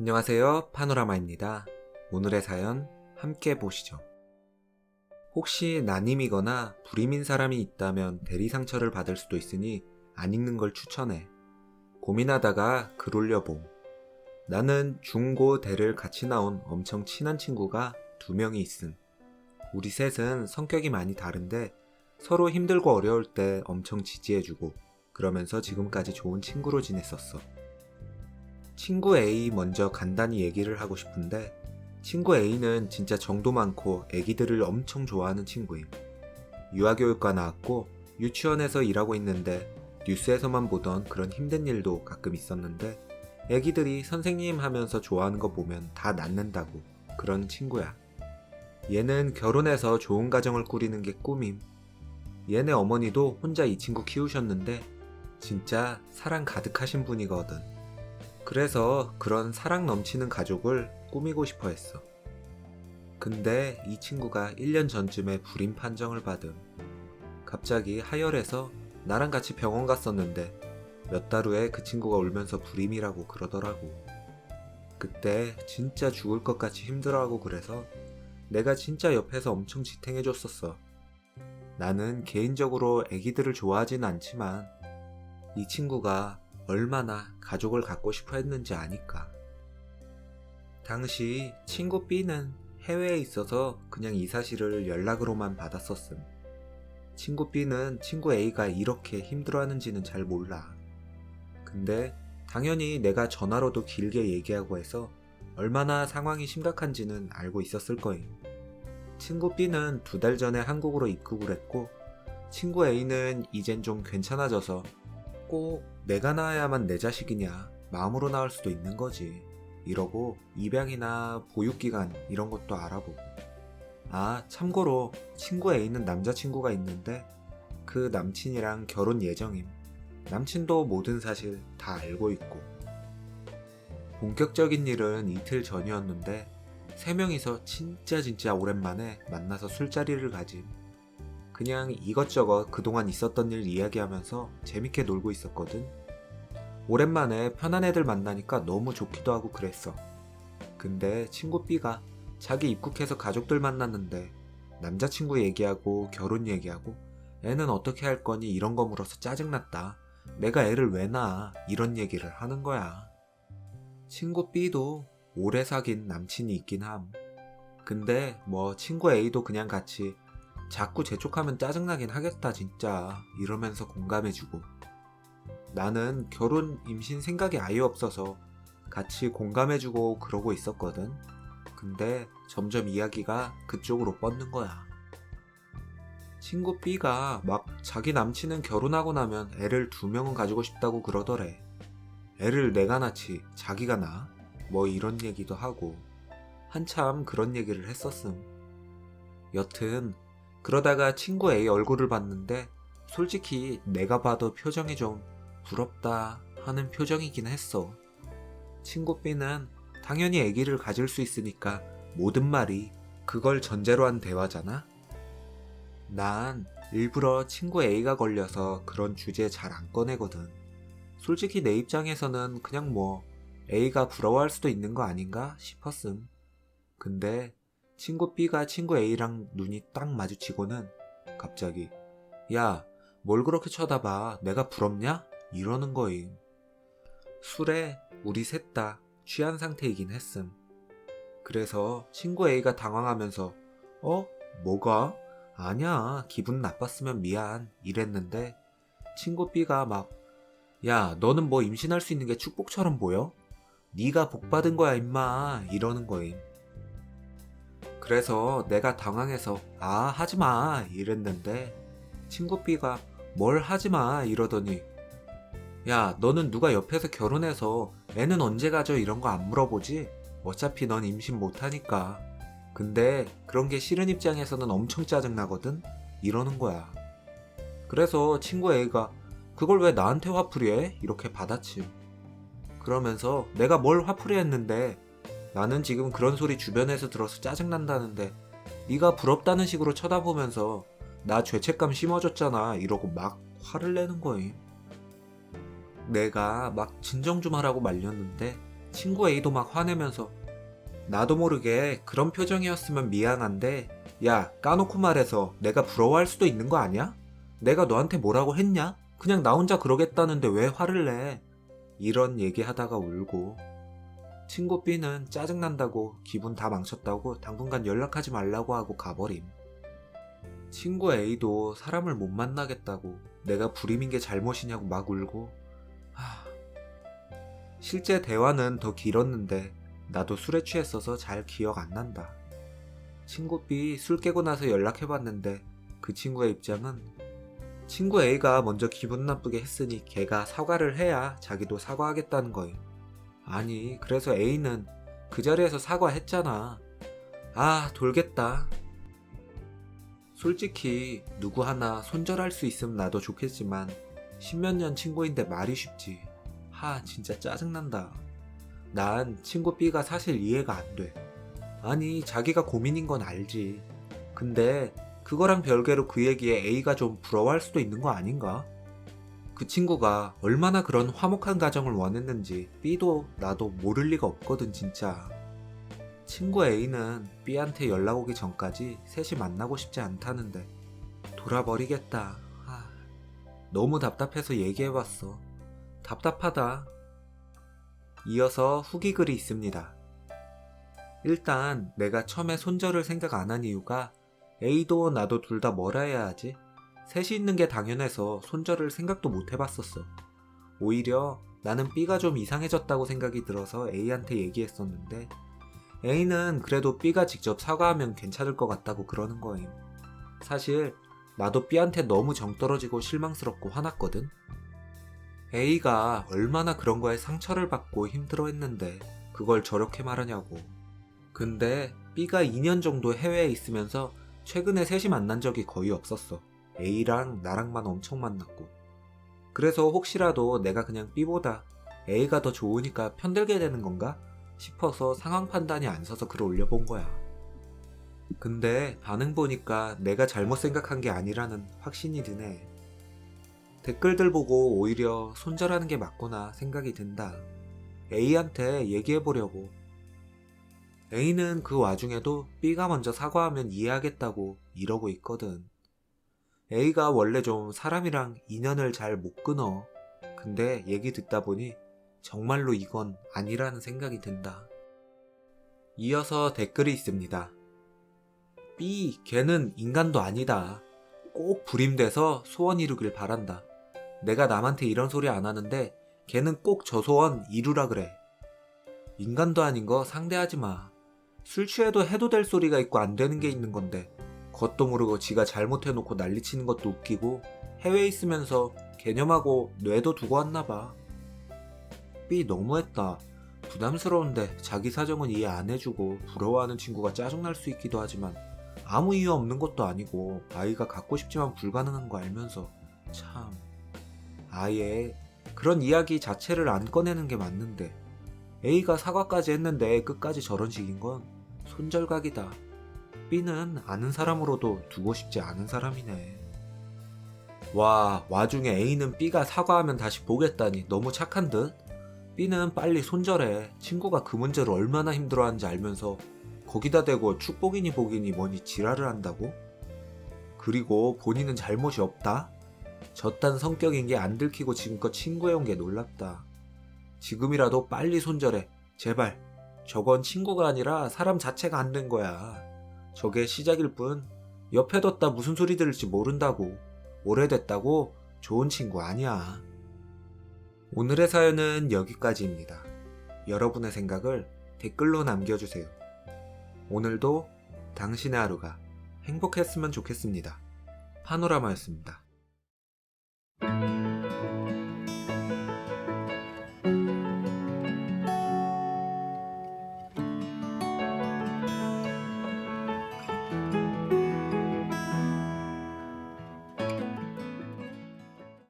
안녕하세요. 파노라마입니다. 오늘의 사연 함께 보시죠. 혹시 난임이거나 불임인 사람이 있다면 대리 상처를 받을 수도 있으니 안 읽는 걸 추천해. 고민하다가 글 올려봄. 나는 중고 대를 같이 나온 엄청 친한 친구가 두 명이 있음. 우리 셋은 성격이 많이 다른데 서로 힘들고 어려울 때 엄청 지지해주고 그러면서 지금까지 좋은 친구로 지냈었어. 친구 A 먼저 간단히 얘기를 하고 싶은데 친구 A는 진짜 정도 많고 애기들을 엄청 좋아하는 친구임. 유아교육과 나왔고 유치원에서 일하고 있는데 뉴스에서만 보던 그런 힘든 일도 가끔 있었는데 애기들이 선생님 하면서 좋아하는 거 보면 다 낫는다고 그런 친구야. 얘는 결혼해서 좋은 가정을 꾸리는 게 꿈임. 얘네 어머니도 혼자 이 친구 키우셨는데 진짜 사랑 가득하신 분이거든. 그래서 그런 사랑 넘치는 가족을 꾸미고 싶어 했어. 근데 이 친구가 1년 전쯤에 불임 판정을 받음. 갑자기 하혈해서 나랑 같이 병원 갔었는데 몇 달 후에 그 친구가 울면서 불임이라고 그러더라고. 그때 진짜 죽을 것 같이 힘들어하고 그래서 내가 진짜 옆에서 엄청 지탱해줬었어. 나는 개인적으로 애기들을 좋아하진 않지만 이 친구가 얼마나 가족을 갖고 싶어 했는지 아니까. 당시 친구 B는 해외에 있어서 그냥 이 사실을 연락으로만 받았었음. 친구 B는 친구 A가 이렇게 힘들어하는지는 잘 몰라. 근데 당연히 내가 전화로도 길게 얘기하고 해서 얼마나 상황이 심각한지는 알고 있었을 거임. 친구 B는 두 달 전에 한국으로 입국을 했고, 친구 A는 이젠 좀 괜찮아져서 꼭 내가 낳아야만 내 자식이냐 마음으로 낳을 수도 있는 거지. 이러고 입양이나 보육기간 이런 것도 알아보고. 아, 참고로 친구 A는 남자친구가 있는데 그 남친이랑 결혼 예정임. 남친도 모든 사실 다 알고 있고. 본격적인 일은 이틀 전이었는데 세 명이서 진짜 진짜 오랜만에 만나서 술자리를 가짐. 그냥 이것저것 그동안 있었던 일 이야기하면서 재밌게 놀고 있었거든. 오랜만에 편한 애들 만나니까 너무 좋기도 하고 그랬어. 근데 친구 B가 자기 입국해서 가족들 만났는데 남자친구 얘기하고 결혼 얘기하고 애는 어떻게 할 거니 이런 거 물어서 짜증났다. 내가 애를 왜 낳아? 이런 얘기를 하는 거야. 친구 B도 오래 사귄 남친이 있긴 함. 근데 뭐 친구 A도 그냥 같이 자꾸 재촉하면 짜증나긴 하겠다 진짜 이러면서 공감해주고 나는 결혼 임신 생각이 아예 없어서 같이 공감해주고 그러고 있었거든. 근데 점점 이야기가 그쪽으로 뻗는 거야. 친구 B가 막 자기 남친은 결혼하고 나면 애를 두 명은 가지고 싶다고 그러더래. 애를 내가 낳지 자기가 낳아? 뭐 이런 얘기도 하고 한참 그런 얘기를 했었음. 여튼 그러다가 친구 A 얼굴을 봤는데 솔직히 내가 봐도 표정이 좀 부럽다 하는 표정이긴 했어. 친구 B는 당연히 아기를 가질 수 있으니까 모든 말이 그걸 전제로 한 대화잖아? 난 일부러 친구 A가 걸려서 그런 주제 잘 안 꺼내거든. 솔직히 내 입장에서는 그냥 뭐 A가 부러워할 수도 있는 거 아닌가 싶었음. 근데 친구 B가 친구 A랑 눈이 딱 마주치고는 갑자기 야, 뭘 그렇게 쳐다봐? 내가 부럽냐? 이러는 거임. 술에 우리 셋 다 취한 상태이긴 했음. 그래서 친구 A가 당황하면서 어? 뭐가? 아냐, 기분 나빴으면 미안. 이랬는데 친구 B가 막 야, 너는 뭐 임신할 수 있는 게 축복처럼 보여? 네가 복 받은 거야, 임마. 이러는 거임. 그래서 내가 당황해서 아, 하지 마. 이랬는데 친구 B가 뭘 하지 마. 이러더니 야, 너는 누가 옆에서 결혼해서 애는 언제 가져 이런 거 안 물어보지? 어차피 넌 임신 못하니까. 근데 그런 게 싫은 입장에서는 엄청 짜증나거든? 이러는 거야. 그래서 친구 A가 그걸 왜 나한테 화풀이해? 이렇게 받아침. 그러면서 내가 뭘 화풀이 했는데 나는 지금 그런 소리 주변에서 들어서 짜증난다는데 네가 부럽다는 식으로 쳐다보면서 나 죄책감 심어줬잖아 이러고 막 화를 내는 거임. 내가 막 진정 좀 하라고 말렸는데 친구 A도 막 화내면서 나도 모르게 그런 표정이었으면 미안한데 야 까놓고 말해서 내가 부러워할 수도 있는 거 아니야? 내가 너한테 뭐라고 했냐? 그냥 나 혼자 그러겠다는데 왜 화를 내? 이런 얘기하다가 울고 친구 B는 짜증난다고 기분 다 망쳤다고 당분간 연락하지 말라고 하고 가버림. 친구 A도 사람을 못 만나겠다고 내가 불임인 게 잘못이냐고 막 울고 하... 실제 대화는 더 길었는데 나도 술에 취했어서 잘 기억 안 난다. 친구 B 술 깨고 나서 연락해봤는데 그 친구의 입장은 친구 A가 먼저 기분 나쁘게 했으니 걔가 사과를 해야 자기도 사과하겠다는 거임. 아니, 그래서 A는 그 자리에서 사과했잖아. 아, 돌겠다. 솔직히 누구 하나 손절할 수 있으면 나도 좋겠지만 십몇 년 친구인데 말이 쉽지. 하, 진짜 짜증난다. 난 친구 B가 사실 이해가 안 돼. 아니, 자기가 고민인 건 알지. 근데 그거랑 별개로 그 얘기에 A가 좀 부러워할 수도 있는 거 아닌가? 그 친구가 얼마나 그런 화목한 가정을 원했는지 B도 나도 모를 리가 없거든 진짜. 친구 A는 B한테 연락 오기 전까지 셋이 만나고 싶지 않다는데 돌아버리겠다. 아, 너무 답답해서 얘기해봤어. 답답하다. 이어서 후기 글이 있습니다. 일단 내가 처음에 손절을 생각 안 한 이유가 A도 나도 둘 다 뭐라 해야 하지? 셋이 있는 게 당연해서 손절을 생각도 못 해봤었어. 오히려 나는 B가 좀 이상해졌다고 생각이 들어서 A한테 얘기했었는데 A는 그래도 B가 직접 사과하면 괜찮을 것 같다고 그러는 거임. 사실 나도 B한테 너무 정 떨어지고 실망스럽고 화났거든. A가 얼마나 그런 거에 상처를 받고 힘들어 했는데 그걸 저렇게 말하냐고. 근데 B가 2년 정도 해외에 있으면서 최근에 셋이 만난 적이 거의 없었어. A랑 나랑만 엄청 만났고. 그래서 혹시라도 내가 그냥 B보다 A가 더 좋으니까 편들게 되는 건가 싶어서 상황 판단이 안 서서 글을 올려본 거야. 근데 반응 보니까 내가 잘못 생각한 게 아니라는 확신이 드네. 댓글들 보고 오히려 손절하는 게 맞구나 생각이 든다. A한테 얘기해보려고. A는 그 와중에도 B가 먼저 사과하면 이해하겠다고 이러고 있거든. A가 원래 좀 사람이랑 인연을 잘 못 끊어. 근데 얘기 듣다 보니 정말로 이건 아니라는 생각이 든다. 이어서 댓글이 있습니다. B, 걔는 인간도 아니다. 꼭 불임돼서 소원 이루길 바란다. 내가 남한테 이런 소리 안 하는데 걔는 꼭 저 소원 이루라 그래. 인간도 아닌 거 상대하지 마. 술 취해도 해도 될 소리가 있고 안 되는 게 있는 건데 겉도 모르고 지가 잘못해놓고 난리치는 것도 웃기고 해외에 있으면서 개념하고 뇌도 두고 왔나 봐. B 너무했다. 부담스러운데 자기 사정은 이해 안 해주고 부러워하는 친구가 짜증날 수 있기도 하지만 아무 이유 없는 것도 아니고 아이가 갖고 싶지만 불가능한 거 알면서 참 아예 그런 이야기 자체를 안 꺼내는 게 맞는데 A가 사과까지 했는데 끝까지 저런 식인 건 손절각이다. B는 아는 사람으로도 두고 싶지 않은 사람이네. 와, 와중에 A는 B가 사과하면 다시 보겠다니 너무 착한 듯? B는 빨리 손절해. 친구가 그 문제로 얼마나 힘들어하는지 알면서 거기다 대고 축복이니 복이니 뭐니 지랄을 한다고? 그리고 본인은 잘못이 없다? 저딴 성격인 게 안 들키고 지금껏 친구해온 게 놀랍다. 지금이라도 빨리 손절해. 제발. 저건 친구가 아니라 사람 자체가 안 된 거야. 저게 시작일 뿐. 옆에 뒀다 무슨 소리 들을지 모른다고. 오래됐다고 좋은 친구 아니야. 오늘의 사연은 여기까지입니다. 여러분의 생각을 댓글로 남겨주세요. 오늘도 당신의 하루가 행복했으면 좋겠습니다. 파노라마였습니다.